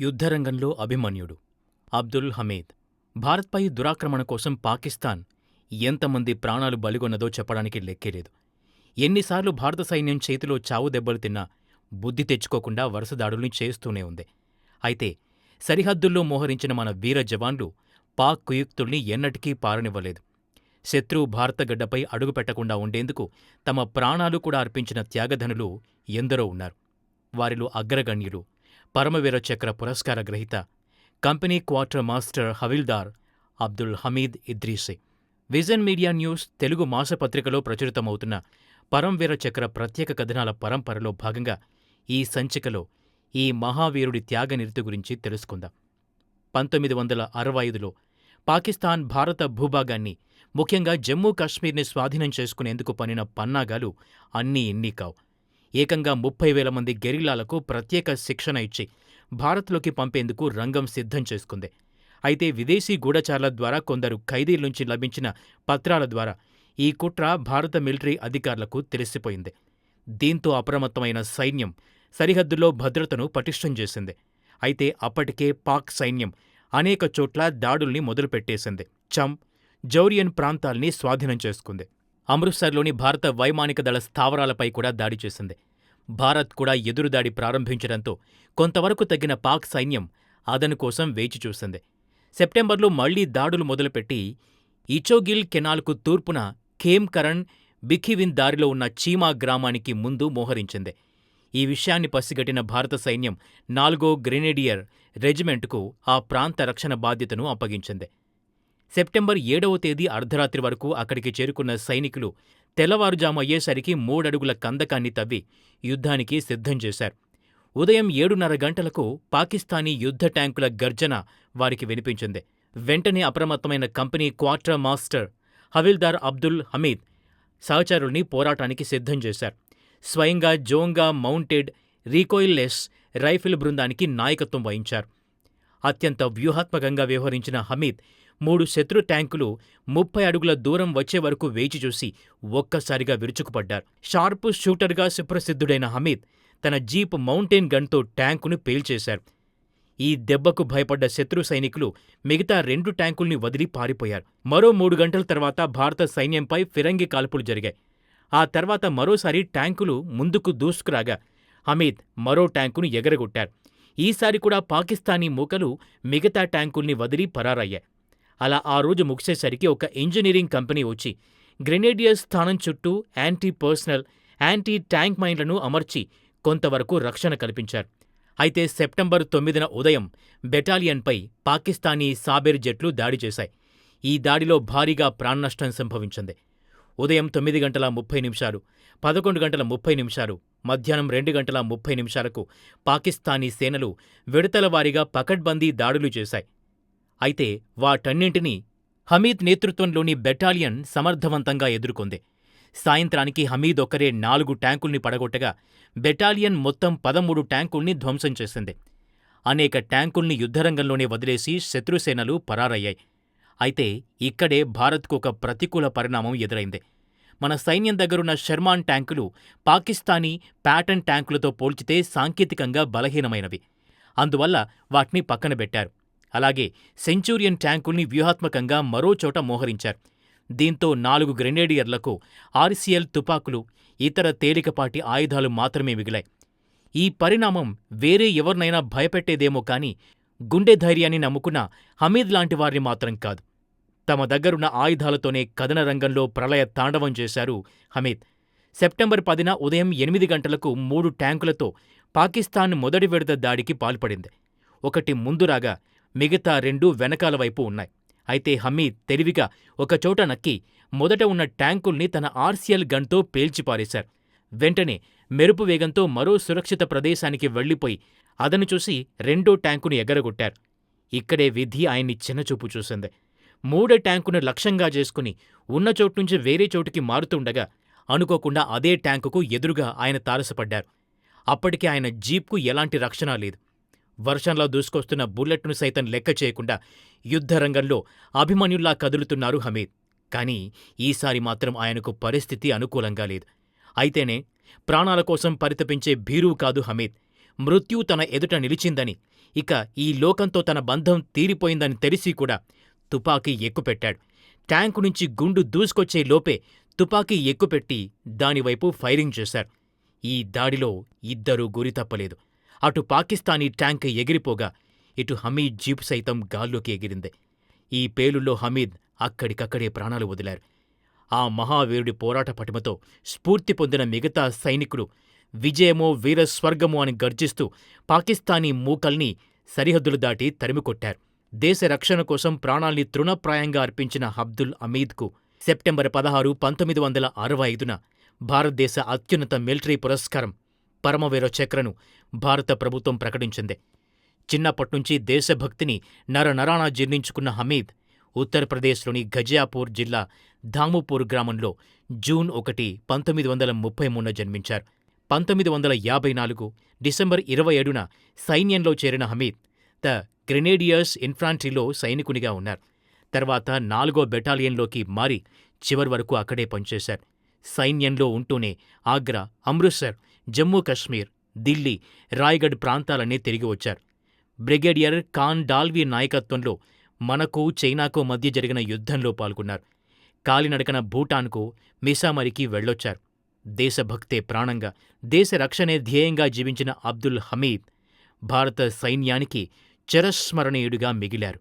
యుద్ధరంగంలో అభిమన్యుడు. అబ్దుల్ హమీద్ భారత్పై దురాక్రమణ కోసం పాకిస్తాన్ ఎంతమంది ప్రాణాలు బలిగొన్నదో చెప్పడానికి లెక్కేలేదు. ఎన్నిసార్లు భారత సైన్యం చేతిలో చావు దెబ్బలు తిన్నా బుద్ధి తెచ్చుకోకుండా వరుస దాడుల్ని చేస్తూనే ఉంది. అయితే సరిహద్దుల్లో మోహరించిన మన వీర జవాన్లు పాక్ కుయుక్తుల్ని ఎన్నటికీ పారనివ్వలేదు. శత్రువు భారత గడ్డపై అడుగుపెట్టకుండా ఉండేందుకు తమ ప్రాణాలు కూడా అర్పించిన త్యాగధనులు ఎందరో ఉన్నారు. వారిలో అగ్రగణ్యులు పరమవీర చక్ర పురస్కార గ్రహీత company quarter master Havildar Abdul Hamid ఇద్రీసే. Vision media news Telugu మాసపత్రికలో ప్రచురితమవుతున్న పరంవీర చక్ర ప్రత్యేక కథనాల పరంపరలో భాగంగా ఈ సంచికలో ఈ మహావీరుడి త్యాగనిరతి గురించి తెలుసుకుందాం. పంతొమ్మిది వందల అరవై ఐదులో పాకిస్తాన్ భారత భూభాగాన్ని ముఖ్యంగా జమ్మూ కాశ్మీర్ని స్వాధీనం చేసుకునేందుకు పనిన పన్నాగాలు అన్నీ ఇన్నీ కావు ఏకంగా ముప్పై వేల మంది గెరిల్లాలకు ప్రత్యేక శిక్షణ ఇచ్చి భారత్లోకి పంపేందుకు రంగం సిద్ధం చేసుకుంది. అయితే విదేశీ గూఢచారుల ద్వారా కొందరు ఖైదీల నుంచి లభించిన పత్రాల ద్వారా ఈ కుట్ర భారత మిలిటరీ అధికారులకు తెలిసిపోయింది. దీంతో అప్రమత్తమైన సైన్యం సరిహద్దుల్లో భద్రతను పటిష్టం చేసింది. అయితే అప్పటికే పాక్ సైన్యం అనేక చోట్ల దాడుల్ని మొదలుపెట్టేసింది. చమ్ జౌరియన్ ప్రాంతాల్ని స్వాధీనం చేసుకుంది. అమృత్సర్లోని భారత వైమానిక దళ స్థావరాలపై కూడా దాడి చేసింది. భారత్ కూడా ఎదురుదాడి ప్రారంభించడంతో కొంతవరకు తగ్గిన పాక్ సైన్యం అదను కోసం వేచి చూసింది. సెప్టెంబర్లో మళ్ళీ దాడులు మొదలుపెట్టి ఇచోగిల్ కెనాల్కు తూర్పున ఖేమ్కరణ్ బిఖివిన్ దారిలో ఉన్న చీమా గ్రామానికి ముందు మోహరించింది. ఈ విషయాన్ని పసిగట్టిన భారత సైన్యం నాలుగో గ్రెనేడియర్ రెజిమెంట్కు ఆ ప్రాంత రక్షణ బాధ్యతను అప్పగించింది. సెప్టెంబర్ ఏడవ తేదీ అర్ధరాత్రి వరకు అక్కడికి చేరుకున్న సైనికులు తెల్లవారుజాము అయ్యేసరికి మూడడుగుల కందకాన్ని తవ్వి యుద్ధానికి సిద్ధం చేశారు. ఉదయం ఏడున్నర గంటలకు పాకిస్తానీ యుద్ధ ట్యాంకుల గర్జన వారికి వినిపించింది. వెంటనే అప్రమత్తమైన company quarter master havildar Abdul Hamid సహచరుల్ని పోరాటానికి సిద్ధం చేశారు. స్వయంగా జోంగా మౌంటెడ్ రీకోయిల్లెస్ రైఫిల్ బృందానికి నాయకత్వం వహించారు. అత్యంత వ్యూహాత్మకంగా వ్యవహరించిన హమీద్ మూడు శత్రు ట్యాంకులు ముప్పై అడుగుల దూరం వచ్చే వరకు వేచి చూసి ఒక్కసారిగా విరుచుకుపడ్డారు. షార్ప్ షూటర్గా సుప్రసిద్ధుడైన హమీద్ తన జీప్ మౌంటైన్ గన్తో ట్యాంకును పేల్చేశారు. ఈ దెబ్బకు భయపడ్డ శత్రు సైనికులు మిగతా రెండు ట్యాంకుల్ని వదిలి పారిపోయారు. మరో మూడు గంటల తర్వాత భారత సైన్యంపై ఫిరంగి కాల్పులు జరిగాయి. ఆ తర్వాత మరోసారి ట్యాంకులు ముందుకు దూసుకురాగా హమీద్ మరో ట్యాంకును ఎగరగొట్టారు. ఈసారి కూడా పాకిస్తానీ మూకలు మిగతా ట్యాంకుల్ని వదిలి పరారయ్యాయి. అలా ఆ రోజు ముగిసేసరికి ఒక ఇంజనీరింగ్ కంపెనీ వచ్చి గ్రెనేడియర్ స్థానం చుట్టూ యాంటీ పర్సనల్ యాంటీ ట్యాంక్ మైన్లను అమర్చి కొంతవరకు రక్షణ కల్పించారు. అయితే సెప్టెంబర్ తొమ్మిదిన ఉదయం బెటాలియన్పై పాకిస్తానీ సాబెర్ జెట్లు దాడి చేశాయి. ఈ దాడిలో భారీగా ప్రాణనష్టం సంభవించింది. ఉదయం తొమ్మిది గంటల ముప్పై నిమిషాలు పదకొండు గంటల ముప్పై నిమిషాలు మధ్యాహ్నం రెండు గంటల ముప్పై నిమిషాలకు పాకిస్తానీ సేనలు విడతలవారీగా పకడ్బందీ దాడులు చేశాయి. అయితే వాటన్నింటినీ హమీద్ నేతృత్వంలోని బెటాలియన్ సమర్థవంతంగా ఎదుర్కొంది. సాయంత్రానికి హమీద్ ఒక్కరే నాలుగు ట్యాంకుల్ని పడగొట్టగా బెటాలియన్ మొత్తం పదమూడు ట్యాంకుల్ని ధ్వంసం చేసింది. అనేక ట్యాంకుల్ని యుద్ధరంగంలోనే వదిలేసి శత్రుసేనలు పరారయ్యాయి. అయితే ఇక్కడే భారత్కు ఒక ప్రతికూల పరిణామం ఎదురైంది. మన సైన్యం దగ్గరున్న షర్మాన్ ట్యాంకులు పాకిస్తానీ ప్యాటర్న్ ట్యాంకులతో పోల్చితే సాంకేతికంగా బలహీనమైనవి. అందువల్ల వాటిని పక్కనబెట్టారు అలాగే సెంచూరియన్ ట్యాంకుల్ని వ్యూహాత్మకంగా మరోచోట మోహరించారు. దీంతో నాలుగు గ్రెనేడియర్లకు ఆర్సీఎల్ తుపాకులు ఇతర తేలికపాటి ఆయుధాలు మాత్రమే మిగిలాయి. ఈ పరిణామం వేరే ఎవరినైనా భయపెట్టేదేమో కాని గుండె ధైర్యాన్ని నమ్ముకున్న హమీద్ లాంటి వారిని మాత్రం కాదు. తమ దగ్గరున్న ఆయుధాలతోనే కథన రంగంలో ప్రళయ తాండవం చేశారు హమీద్. సెప్టెంబర్ పదిన ఉదయం ఎనిమిది గంటలకు మూడు ట్యాంకులతో పాకిస్తాన్ మొదటి విడత దాడికి పాల్పడింది. ఒకటి ముందురాగా మిగతా రెండు వెనకాల వైపు ఉన్నాయి. అయితే హమీద్ తెలివిగా ఒకచోట నక్కి మొదట ఉన్న ట్యాంకుల్ని తన ఆర్సీఎల్ గన్తో పేల్చిపారేశారు. వెంటనే మెరుపు వేగంతో మరో సురక్షిత ప్రదేశానికి వెళ్ళిపోయి అదను చూసి రెండో ట్యాంకును ఎగరగొట్టారు. ఇక్కడే విధి ఆయన్ని చిన్నచూపు చూసింది. మూడో ట్యాంకును లక్ష్యంగా చేసుకుని ఉన్న చోట్నుంచి వేరే చోటుకి మారుతుండగా అనుకోకుండా అదే ట్యాంకుకు ఎదురుగా ఆయన తారసపడ్డారు. అప్పటికే ఆయన జీప్కు ఎలాంటి రక్షణ లేదు. వర్షంలో దూసుకొస్తున్న బుల్లెట్ను సైతం లెక్క చేయకుండా యుద్ధరంగంలో అభిమన్యుల్లా కదులుతున్నారు హమీద్. కానీ ఈసారి మాత్రం ఆయనకు పరిస్థితి అనుకూలంగా లేదు. అయితేనే ప్రాణాల కోసం పరితపించే భీరువు కాదు హమీద్. మృత్యు తన ఎదుట నిలిచిందని ఇక ఈ లోకంతో తన బంధం తీరిపోయిందని తెలిసి కూడా తుపాకీ ఎక్కుపెట్టాడు. ట్యాంకు నుంచి గుండు దూసుకొచ్చే లోపే తుపాకీ ఎక్కుపెట్టి దానివైపు ఫైరింగ్ చేశారు. ఈ దాడిలో ఇద్దరూ గురి తప్పలేదు. అటు పాకిస్తానీ ట్యాంక్ ఎగిరిపోగా ఇటు హమీద్ జీప్ సైతం గాల్లోకి ఎగిరింది. ఈ పేలుల్లో హమీద్ అక్కడికక్కడే ప్రాణాలు వదిలారు. ఆ మహావీరుడి పోరాట పటిమతో స్ఫూర్తి పొందిన మిగతా సైనికుడు విజయమో వీరస్వర్గమో అని గర్జిస్తూ పాకిస్తానీ మూకల్ని సరిహద్దులు దాటి తరిమికొట్టారు. దేశ రక్షణ కోసం ప్రాణాల్ని తృణప్రాయంగా అర్పించిన అబ్దుల్ అమీద్కు సెప్టెంబర్ పదహారు పంతొమ్మిది వందల అరవై ఐదున భారతదేశ అత్యున్నత మిలిటరీ పురస్కారం. పరమవీర చక్రను భారత ప్రభుత్వం ప్రకటించింది. చిన్నప్పట్నుంచి దేశభక్తిని నరనరానా జీర్ణించుకున్న హమీద్ ఉత్తరప్రదేశ్లోని ఘజియాపూర్ జిల్లా ధాముపూర్ గ్రామంలో జూన్ ఒకటి పంతొమ్మిది వందల ముప్పై మూడున జన్మించారు. పంతొమ్మిది వందల యాభై నాలుగు డిసెంబర్ ఇరవై ఏడున సైన్యంలో చేరిన హమీద్ ద గ్రెనేడియర్స్ ఇన్ఫ్రాంట్రీలో సైనికునిగా ఉన్నారు. తర్వాత నాలుగో బెటాలియన్లోకి మారి చివరి వరకు అక్కడే పనిచేశారు. సైన్యంలో ఉంటూనే ఆగ్రా అమృత్సర్ జమ్మూ కశ్మీర్ ఢిల్లీ రాయ్గఢ్ ప్రాంతాలన్నీ తిరిగి వచ్చారు. బ్రిగేడియర్ ఖాన్ డాల్వీ నాయకత్వంలో మనకు చైనాకు మధ్య జరిగిన యుద్ధంలో పాల్గొన్నారు. కాలినడకన భూటాన్కు మిసామరికి వెళ్ళొచ్చారు. దేశభక్తే ప్రాణంగా దేశ రక్షణే ధ్యేయంగా జీవించిన అబ్దుల్ హమీద్ భారత సైన్యానికి చిరస్మరణీయుడిగా మిగిలారు.